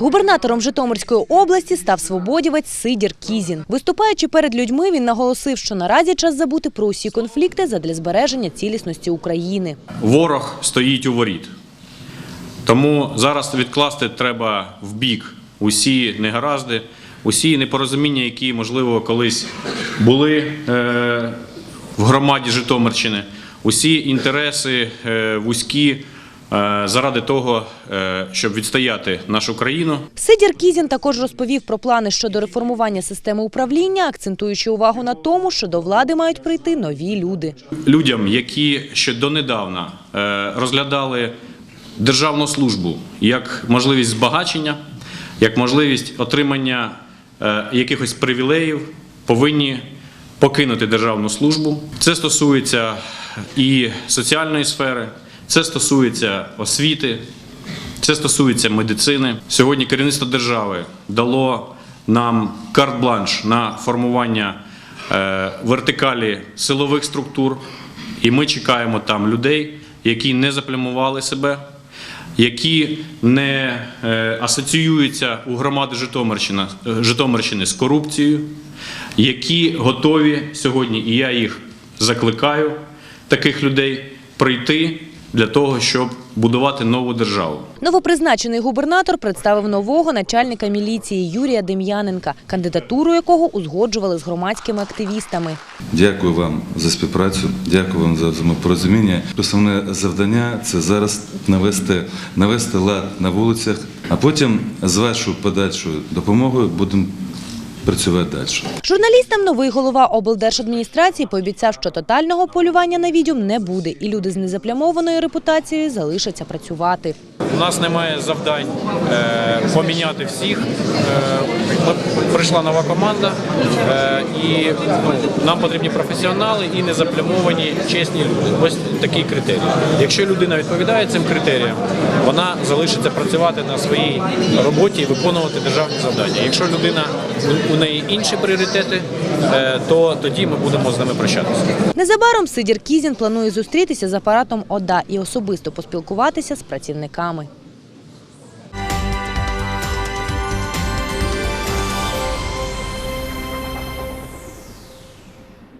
Губернатором Житомирської області став свободівець Сидір Кізін. Виступаючи перед людьми, він наголосив, що наразі час забути про усі конфлікти задля збереження цілісності України. Ворог стоїть у воріт. Тому зараз відкласти треба в бік усі негаразди, усі непорозуміння, які, можливо, колись були е, в громаді Житомирщини, усі інтереси е, вузькі заради того, е, щоб відстояти нашу країну. Сидір Кізін також розповів про плани щодо реформування системи управління, акцентуючи увагу на тому, що до влади мають прийти нові люди. людям, які ще донедавна е, розглядали державну службу як можливість збагачення, як можливість отримання е, якихось привілеїв, повинні покинути державну службу. Це стосується і соціальної сфери, це стосується освіти, це стосується медицини. Сьогодні керівництво держави дало нам карт-бланш на формування е, вертикалі силових структур, і ми чекаємо там людей, які не заплямували себе, які не е, асоціюються у громади Житомирщини, Житомирщини з корупцією, які готові сьогодні, і я їх закликаю, таких людей, прийти для того, щоб будувати нову державу. Новопризначений губернатор представив нового начальника міліції Юрія Дем'яненка, кандидатуру якого узгоджували з громадськими активістами. Дякую вам за співпрацю, дякую вам за взаємопорозуміння. Основне завдання це зараз навести, навести лад на вулицях, а потім з вашою подальшою допомогою будемо працювати далі. Журналістам новий голова облдержадміністрації пообіцяв, що тотального полювання на відьом не буде, і люди з незаплямованою репутацією залишаться працювати. У нас немає завдань е, поміняти всіх. Е, прийшла нова команда, е, і ну, нам потрібні професіонали і незаплямовані чесні люди. Ось такий критерій. Якщо людина відповідає цим критеріям, вона залишиться працювати на своїй роботі і виконувати державні завдання. Якщо людина у- неї інші пріоритети, е, то тоді ми будемо з ними прощатися. Незабаром Сидір Кізін планує зустрітися з апаратом ОДА і особисто поспілкуватися з працівниками.